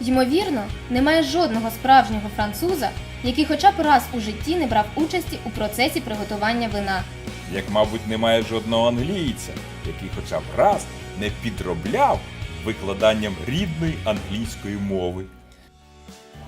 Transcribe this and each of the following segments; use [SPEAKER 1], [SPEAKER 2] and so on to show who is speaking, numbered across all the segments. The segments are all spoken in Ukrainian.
[SPEAKER 1] Ймовірно, немає жодного справжнього француза, який хоча б раз у житті не брав участі у процесі приготування вина.
[SPEAKER 2] Як, мабуть, немає жодного англійця, який хоча б раз не підробляв викладанням рідної англійської мови.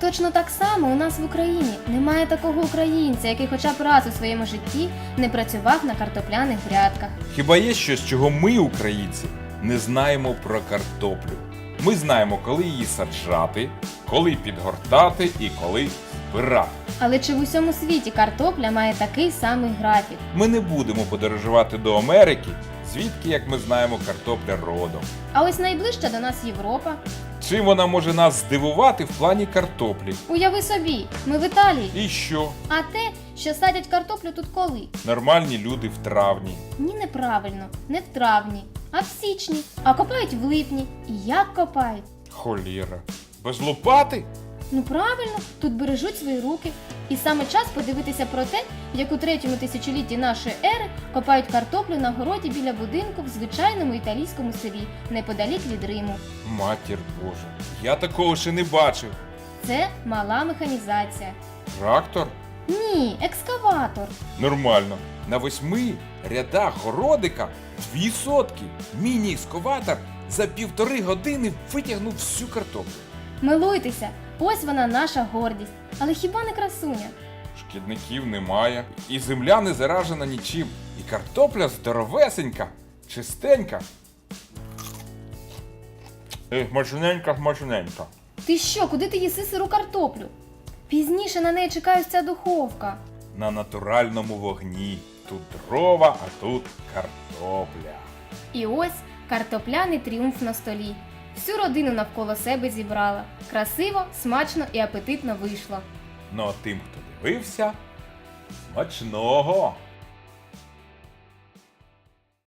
[SPEAKER 1] Точно так само у нас в Україні немає такого українця, який хоча б раз у своєму житті не працював на картопляних грядках.
[SPEAKER 2] Хіба є щось, чого ми, українці, не знаємо про картоплю? Ми знаємо, коли її саджати, коли підгортати і коли збирати.
[SPEAKER 1] Але чи в усьому світі картопля має такий самий графік?
[SPEAKER 2] Ми не будемо подорожувати до Америки, звідки, як ми знаємо, картопля родом.
[SPEAKER 1] А ось найближча до нас Європа.
[SPEAKER 2] Чим вона може нас здивувати в плані картоплі?
[SPEAKER 1] Уяви собі, ми в Італії.
[SPEAKER 2] І що?
[SPEAKER 1] А те, що садять картоплю тут коли?
[SPEAKER 2] Нормальні люди в травні.
[SPEAKER 1] Ні, неправильно, не в травні, а в січні. А копають в липні. І як копають?
[SPEAKER 2] Холєра. Без лопати?
[SPEAKER 1] Ну правильно, тут бережуть свої руки. І саме час подивитися про те, як у третьому тисячолітті нашої ери копають картоплю на городі біля будинку в звичайному італійському селі, неподалік від Риму.
[SPEAKER 2] Матір Божа. Я такого ще не бачив.
[SPEAKER 1] Це мала механізація.
[SPEAKER 2] Трактор?
[SPEAKER 1] Ні, екскаватор.
[SPEAKER 2] Нормально. На восьми рядах городика дві сотки. Міні-ескаватор за півтори години витягнув всю картоплю.
[SPEAKER 1] Милуйтеся, ось вона наша гордість. Але хіба не красуня?
[SPEAKER 2] Шкідників немає, і земля не заражена нічим, і картопля здоровесенька, чистенька. Ех, мачуненька, мачуненька.
[SPEAKER 1] Ти що, куди ти їси сиру картоплю? Пізніше на неї чекає ця духовка.
[SPEAKER 2] На натуральному вогні. Тут дрова, а тут картопля.
[SPEAKER 1] І ось картопляний тріумф на столі. Всю родину навколо себе зібрала. Красиво, смачно і апетитно вийшло.
[SPEAKER 2] Ну а тим, хто дивився, смачного!